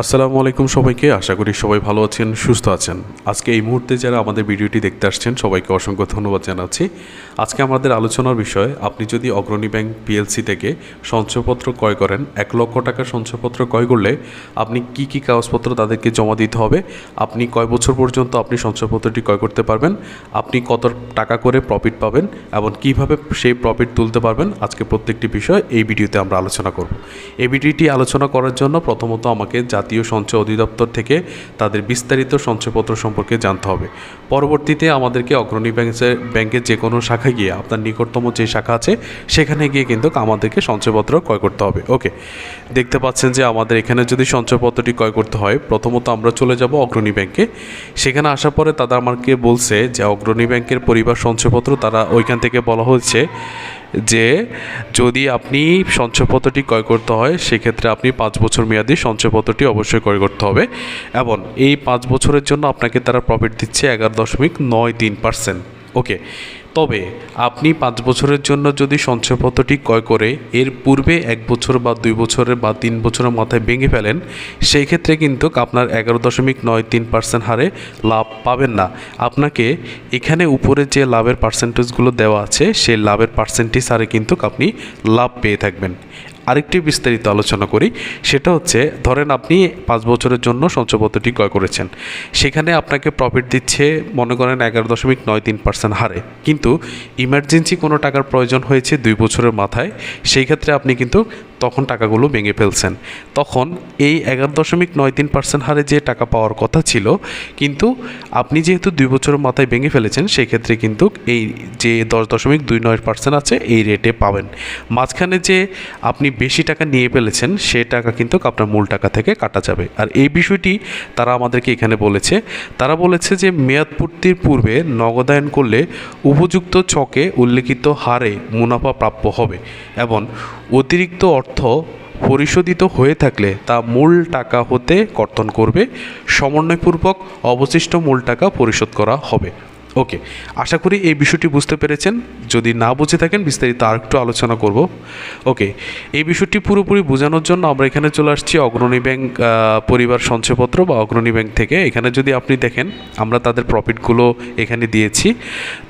আসসালামু আলাইকুম সবাইকে। আশা করি সবাই ভালো আছেন, সুস্থ আছেন। আজকে এই মুহূর্তে যারা আমাদের ভিডিওটি দেখতে আসছেন, সবাইকে অসংখ্য ধন্যবাদ জানাচ্ছি। আজকে আমাদের আলোচনার বিষয়, আপনি যদি অগ্রণী ব্যাংক পিএলসি থেকে সঞ্চয়পত্র ক্রয় করেন, এক লক্ষ টাকার সঞ্চয়পত্র ক্রয় করলে আপনি কি কি কাগজপত্র তাদেরকে জমা দিতে হবে, আপনি কয় বছর পর্যন্ত আপনি সঞ্চয়পত্রটি ক্রয় করতে পারবেন, আপনি কত টাকা করে প্রফিট পাবেন এবং কীভাবে সেই প্রফিট তুলতে পারবেন, আজকে প্রত্যেকটি বিষয় এই ভিডিওতে আমরা আলোচনা করব। এই ভিডিওটি আলোচনা করার জন্য প্রথমত আমাকে জাতীয় সঞ্চয় অধিদপ্তর থেকে তাদের বিস্তারিত সঞ্চয়পত্র সম্পর্কে জানতে হবে। পরবর্তীতে আমাদেরকে অগ্রণী ব্যাংকের ব্যাংকের যে কোনো শাখায় গিয়ে, আপনার নিকটতম যে শাখা আছে, সেখানে গিয়ে কিন্তু আমাদেরকে সঞ্চয়পত্র ক্রয় করতে হবে। ওকে? দেখতে পাচ্ছেন যে আমাদের এখানে যদি সঞ্চয়পত্রটি ক্রয় করতে হয়, প্রথমত আমরা চলে যাব অগ্রণী ব্যাংকে। সেখানে আসার পরে তারা আমাকে বলছে যে, অগ্রণী ব্যাংকের পরিবার সঞ্চয়পত্র তারা ওইখান থেকে বলা হচ্ছে যে যদি আপনি সঞ্চয়পত্রটি ক্রয় করতে হয়, সেক্ষেত্রে আপনি পাঁচ বছর মেয়াদি সঞ্চয়পত্রটি অবশ্যই ক্রয় করতে হবে। এবং এই পাঁচ বছরের জন্য আপনাকে তারা প্রফিট দিচ্ছে এগারো দশমিক নয় তিন পার্সেন্ট ওকে তবে আপনি পাঁচ বছরের জন্য যদি সঞ্চয়পত্রটি ক্রয় করে, এর পূর্বে এক বছর বা দুই বছরের বা তিন বছরের মাথায় ভেঙে ফেলেন, সেই ক্ষেত্রে কিন্তু আপনার এগারো দশমিক নয় তিন পার্সেন্ট হারে লাভ পাবেন না। আপনাকে এখানে উপরে যে লাভের পার্সেন্টেজগুলো দেওয়া আছে, সেই লাভের পার্সেন্টেজ হারে কিন্তু আপনি লাভ পেয়ে থাকবেন। আরেকটি বিস্তারিত আলোচনা করি। সেটা হচ্ছে, ধরেন আপনি পাঁচ বছরের জন্য সঞ্চয়পত্রটি ক্রয় করেছেন। সেখানে আপনাকে প্রফিট দিচ্ছে, মনে করেন এগারো দশমিক নয় তিন পার্সেন্ট হারে। কিন্তু ইমার্জেন্সি কোনো টাকার প্রয়োজন হয়েছে দুই বছরের মাথায়, সেই ক্ষেত্রে আপনি কিন্তু তখন টাকাগুলো ভেঙে ফেলছেন। তখন এই এগারো দশমিক নয় তিন পার্সেন্ট হারে যে টাকা পাওয়ার কথা ছিল, কিন্তু আপনি যেহেতু দুই বছরের মাথায় ভেঙে ফেলেছেন সেই ক্ষেত্রে কিন্তু এই যে দশ দশমিক দুই নয় পার্সেন্ট আছে, এই রেটে পাবেন। মাঝখানে যে আপনি বেশি টাকা নিয়ে ফেলেছেন, সে টাকা কিন্তু আপনার মূল টাকা থেকে কাটা যাবে। আর এই বিষয়টি তারা আমাদেরকে এখানে বলেছে। তারা বলেছে যে মেয়াদ পূর্তির পূর্বে নগদায়ন করলে উপযুক্ত ছকে উল্লেখিত হারে মুনাফা প্রাপ্য হবে এবং অতিরিক্ত অর্থ পরিশোধিত হয়ে থাকলে তা মূল টাকা হতে কর্তন করবে। সমন্বয়পূর্বক অবশিষ্ট মূল টাকা পরিশোধ করা হবে। ওকে, আশা করি এই বিষয়টি বুঝতে পেরেছেন। যদি না বুঝে থাকেন, বিস্তারিত আর একটু আলোচনা করব। ওকে, এই বিষয়টি পুরোপুরি বোঝানোর জন্য আমরা এখানে চলে আসছি অগ্রণী ব্যাংক পরিবার সঞ্চয়পত্র বা অগ্রণী ব্যাংক থেকে। এখানে যদি আপনি দেখেন, আমরা তাদের প্রফিটগুলো এখানে দিয়েছি।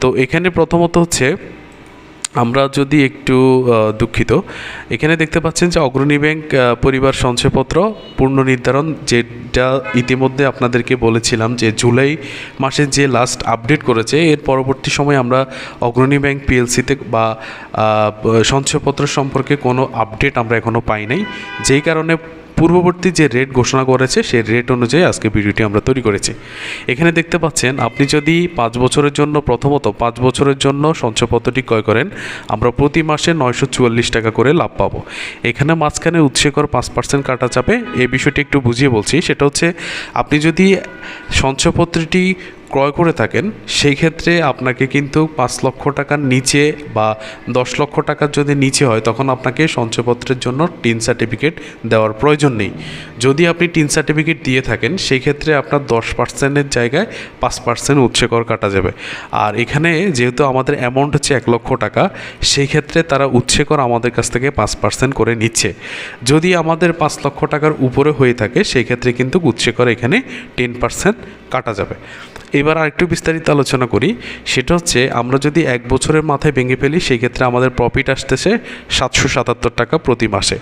তো এখানে প্রথমত হচ্ছে আমরা যদি একটু দুঃখিত। এখানে দেখতে পাচ্ছেন যে অগ্রণী ব্যাংক পরিবার সঞ্চয়পত্র, পূর্ণ নির্ধারণ, যেটা ইতিমধ্যে আপনাদেরকে বলেছিলাম যে জুলাই মাসে যে লাস্ট আপডেট করেছে, এর পরবর্তী সময় আমরা অগ্রণী ব্যাংক পিএলসিতে বা সঞ্চয়পত্র সম্পর্কে কোনো আপডেট আমরা এখনও পাই নাই। যেই কারণে পূর্ববর্তী যে রেট ঘোষণা করেছে, সেই রেট অনুযায়ী আজকে ভিডিওটি আমরা তৈরি করেছি। এখানে দেখতে পাচ্ছেন, আপনি যদি পাঁচ বছরের জন্য, প্রথমত পাঁচ বছরের জন্য সঞ্চয়পত্রটি ক্রয় করেন, আমরা প্রতি মাসে নয়শো চুয়াল্লিশ টাকা করে লাভ পাবো। এখানে মাঝখানে উৎসেকর পাঁচ পার্সেন্ট কাটা চাপে, এই বিষয়টি একটু বুঝিয়ে বলছি, সেটা হচ্ছে আপনি যদি সঞ্চয়পত্রটি ক্রয় করে থাকেন, সেই ক্ষেত্রে আপনাকে কিন্তু পাঁচ লক্ষ টাকার নিচে বা দশ লক্ষ টাকার যদি নিচে হয়, তখন আপনাকে সঞ্চয়পত্রের জন্য টিন সার্টিফিকেট দেওয়ার প্রয়োজন নেই। যদি আপনি টিন সার্টিফিকেট দিয়ে থাকেন, সেই ক্ষেত্রে আপনার দশ পার্সেন্টের জায়গায় পাঁচ পার্সেন্ট উৎসে কর কাটা যাবে। আর এখানে যেহেতু আমাদের অ্যামাউন্ট হচ্ছে এক লক্ষ টাকা, সেই ক্ষেত্রে তারা উৎসে কর আমাদের কাছ থেকে পাঁচ পার্সেন্ট করে নিচ্ছে। যদি আমাদের পাঁচ লক্ষ টাকার উপরে হয়ে থাকে, সেই ক্ষেত্রে কিন্তু উৎসে কর এখানে টেন পার্সেন্ট কাটা যাবে। এবার আরেকটু বিস্তারিত আলোচনা করি। সেটা হচ্ছে, আমরা যদি এক বছরের মাথায় ভেঙে ফেলি সেই ক্ষেত্রে আমাদের প্রফিট আসতেছে সাতশো সাতাত্তর টাকা প্রতি মাসে।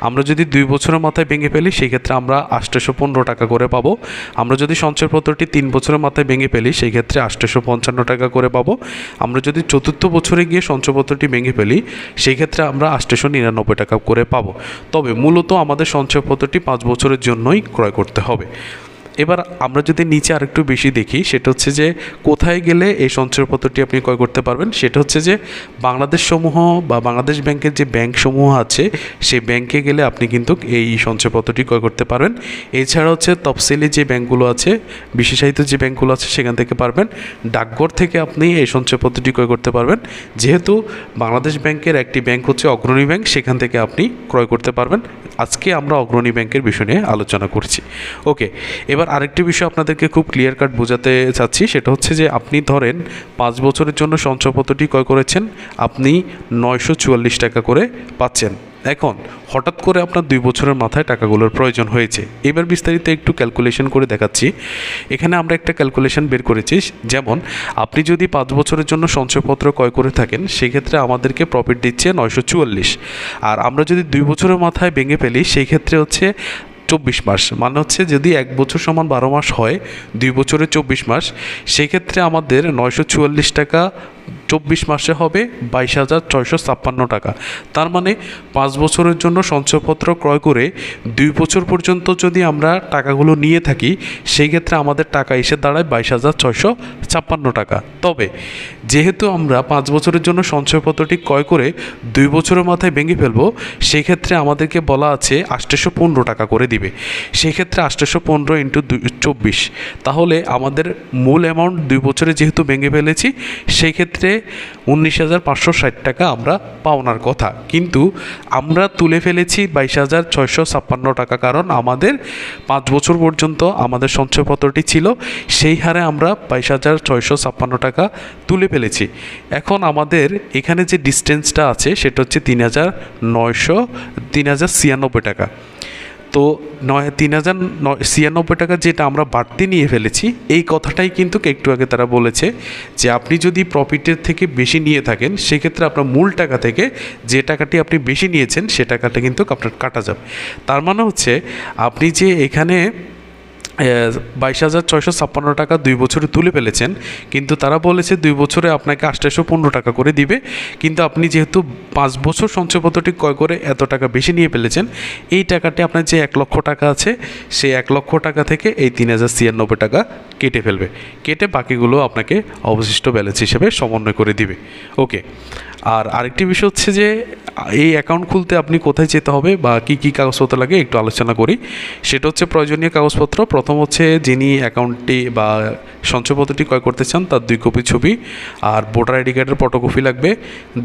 আমরা যদি দুই বছরের মাথায় ভেঙে ফেলি সেই ক্ষেত্রে আমরা আটশোশো পনেরো টাকা করে পাবো। আমরা যদি সঞ্চয়পত্রটি তিন বছরের মাথায় ভেঙে ফেলি সেই ক্ষেত্রে আটশোশো পঞ্চান্ন টাকা করে পাবো। আমরা যদি চতুর্থ বছরে গিয়ে সঞ্চয়পত্রটি ভেঙে ফেলি সেই ক্ষেত্রে আমরা আষ্টশো নিরানব্বই টাকা করে পাবো। তবে মূলত আমাদের সঞ্চয়পত্রটি পাঁচ বছরের জন্যই ক্রয় করতে হবে। এবার আমরা যদি নিচে আরেকটু বেশি দেখি, সেটা হচ্ছে যে কোথায় গেলে এই সঞ্চয়পত্রটি আপনি ক্রয় করতে পারবেন? সেটা হচ্ছে যে বাংলাদেশ সমূহ বা বাংলাদেশ ব্যাংকের যে ব্যাংক সমূহ আছে, সেই ব্যাংকে গেলে আপনি কিন্তু এই সঞ্চয়পত্রটি ক্রয় করতে পারবেন। এছাড়া হচ্ছে তফসিলি যে ব্যাংকগুলো আছে, বিশেষায়িত যে ব্যাংকগুলো আছে, সেখান থেকে পারবেন। ডাকঘর থেকে আপনি এই সঞ্চয়পত্রটি ক্রয় করতে পারবেন। যেহেতু বাংলাদেশ ব্যাংকের একটি ব্যাংক হচ্ছে অগ্রণী ব্যাংক, সেখান থেকে আপনি ক্রয় করতে পারবেন। আজকে আমরা অগ্রণী ব্যাংকের বিষয় নিয়ে আলোচনা করছি। ওকে, এবার আরেকটি বিষয় আপনাদেরকে খুব ক্লিয়ার কাট বোঝাতে চাচ্ছি, সেটা হচ্ছে যে আপনি ধরেন পাঁচ বছরের জন্য সঞ্চয়পত্রটি ক্রয় করেছেন, আপনি নয়শো চুয়াল্লিশ টাকা করে পাচ্ছেন। এখন হঠাৎ করে আপনার দুই বছরের মাথায় টাকাগুলোর প্রয়োজন হয়েছে। এবার বিস্তারিত একটু ক্যালকুলেশন করে দেখাচ্ছি। এখানে আমরা একটা ক্যালকুলেশন বের করেছি, যেমন আপনি যদি পাঁচ বছরের জন্য সঞ্চয়পত্র ক্রয় করে থাকেন, সেক্ষেত্রে আমাদেরকে প্রফিট দিচ্ছে নয়শো চুয়াল্লিশ। আর আমরা যদি দুই বছরের মাথায় ভেঙে ফেলি সেই ক্ষেত্রে হচ্ছে চব্বিশ মাস। মানে হচ্ছে যদি এক বছর সমান বারো মাস হয়, দুই বছরে চব্বিশ মাস, সেক্ষেত্রে আমাদের নয়শো চুয়াল্লিশ টাকা চব্বিশ মাসে হবে বাইশ হাজার ছয়শো ছাপ্পান্ন টাকা। তার মানে পাঁচ বছরের জন্য সঞ্চয়পত্র ক্রয় করে দুই বছর পর্যন্ত যদি আমরা টাকাগুলো নিয়ে থাকি, সেই ক্ষেত্রে আমাদের টাকা এসে দাঁড়ায় বাইশ হাজার ছয়শো ছাপ্পান্ন টাকা। তবে যেহেতু আমরা পাঁচ বছরের জন্য সঞ্চয়পত্রটি ক্রয় করে দুই বছরের মাথায় ভেঙে ফেলব, সেই ক্ষেত্রে আমাদেরকে বলা আছে আষ্টশো পনেরো টাকা করে দিবে। সেই ক্ষেত্রে আষ্টশো পনেরো ইন্টু চব্বিশ। তাহলে আমাদের মূল অ্যামাউন্ট দুই বছরে যেহেতু ভেঙে ফেলেছি, সেই ক্ষেত্রে উনিশ হাজার পাঁচশো ষাট টাকা আমরা পাওনার কথা। কিন্তু আমরা তুলে ফেলেছি বাইশ হাজার ছয়শো ছাপ্পান্ন টাকা কারণ আমাদের পাঁচ বছর পর্যন্ত আমাদের সঞ্চয়পত্রটি ছিল, সেই হারে আমরা বাইশ হাজার ছয়শো ছাপ্পান্ন টাকা তুলে ফেলেছি। এখন আমাদের এখানে যে ডিস্টেন্সটা আছে, সেটা হচ্ছে তিন হাজার নয়শো, তিন হাজার ছিয়ানব্বই টাকা। তো নয়, তিন হাজার নয়, ছিয়ানব্বই টাকা যেটা আমরা বাড়তি নিয়ে ফেলেছি, এই কথাটাই কিন্তু একটু আগে তারা বলেছে যে আপনি যদি প্রফিটের থেকে বেশি নিয়ে থাকেন, সেক্ষেত্রে আপনার মূল টাকা থেকে যে টাকাটি আপনি বেশি নিয়েছেন, সে টাকাটা কিন্তু আপনার কাটা যাবে। তার মানে হচ্ছে, আপনি যে এখানে বাইশ হাজার ছয়শো ছাপ্পান্ন টাকা দুই বছরে তুলে ফেলেছেন। কিন্তু তারা বলেছে দুই বছরে আপনাকে আটশোশো পনেরো টাকা করে দিবে। কিন্তু আপনি যেহেতু পাঁচ বছর সঞ্চয়পত্রটি ক্রয় করে এত টাকা বেশি নিয়ে ফেলেছেন, এই টাকাটি আপনার যে এক লক্ষ টাকা আছে, সেই এক লক্ষ টাকা থেকে এই তিন হাজার ছিয়ানব্বই টাকা কেটে ফেলবে। কেটে বাকিগুলো আপনাকে অবশিষ্ট ব্যালেন্স হিসেবে সমন্বয় করে দিবে। ওকে আর আরেকটি বিষয় হচ্ছে যে, এই অ্যাকাউন্ট খুলতে আপনি কোথায় যেতে হবে বা কি কি কাগজপত্র লাগে একটু আলোচনা করি। সেটা হচ্ছে প্রয়োজনীয় কাগজপত্র। প্রথম হচ্ছে যিনি অ্যাকাউন্টটি বা সঞ্চয়পত্রটি ক্রয় করতে চান, তার দুই কপি ছবি আর ভোটার আইডি কার্ডের ফটোকপি লাগবে।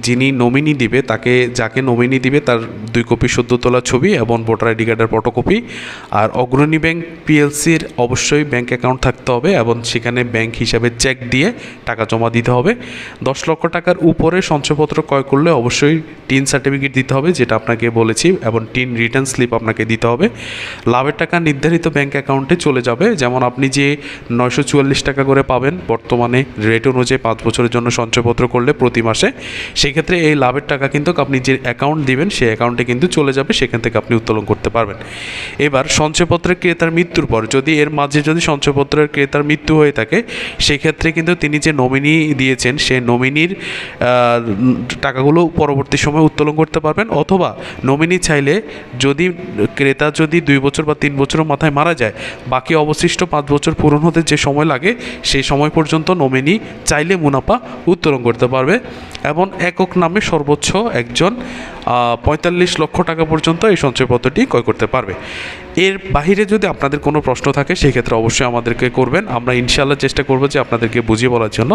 যিনি নমিনি দিবে, তাকে, যাকে নমিনি দিবে, তার দুই কপি সদ্য তোলা ছবি এবং ভোটার আইডি কার্ডের ফটোকপি আর অগ্রণী ব্যাংক পিএলসির অবশ্যই ব্যাংক অ্যাকাউন্ট থাকতে হবে এবং সেখানে ব্যাংক হিসাবে চেক দিয়ে টাকা জমা দিতে হবে। দশ লক্ষ টাকার উপরে সঞ্চয়পত্র ক্রয় করলে অবশ্যই টিন সার্টিফিকেট দিতে হবে, যেটা আপনাকে বলেছি, এবং টিন রিটার্ন স্লিপ আপনাকে দিতে হবে। লাভের টাকা নির্ধারিত ব্যাংক অ্যাকাউন্টে চলে যাবে। যেমন আপনি যে নয়শো চুয়াল্লিশ টাকা করে পাবেন, বর্তমানে রেট অনুযায়ী পাঁচ বছরের জন্য সঞ্চয়পত্র করলে প্রতি মাসে, সেক্ষেত্রে এই লাভের টাকা কিন্তু আপনি যে অ্যাকাউন্ট দিবেন, সেই অ্যাকাউন্টে কিন্তু চলে যাবে, সেখান থেকে আপনি উত্তোলন করতে পারবেন। এবার সঞ্চয়পত্রের ক্রেতার মৃত্যুর পর, যদি এর মাঝে যদি সঞ্চয়পত্রের ক্রেতার মৃত্যু হয়ে থাকে, সেক্ষেত্রে কিন্তু তিনি যে নমিনি দিয়েছেন, সেই নমিনির টাকাগুলো পরবর্তী সময় উত্তোলন করতে পারবেন, অথবা নমিনি চাইলে যদি ক্রেতা যদি দুই বছর বা তিন বছরের মাথায় মারা যায়, বাকি অবশিষ্ট পাঁচ বছর পূরণ হতে যে সময় লাগে, সেই সময় পর্যন্ত নমিনি চাইলে মুনাফা উত্তোলন করতে পারবে। এবং একক নামে সর্বোচ্চ একজন পঁয়তাল্লিশ লক্ষ টাকা পর্যন্ত এই সঞ্চয়পত্রটি ক্রয় করতে পারবে। এর বাহিরে যদি আপনাদের কোনো প্রশ্ন থাকে সেক্ষেত্রে অবশ্যই আমাদেরকে করবেন। আমরা ইনশাআল্লাহ চেষ্টা করব যে আপনাদেরকে বুঝিয়ে বলার জন্য।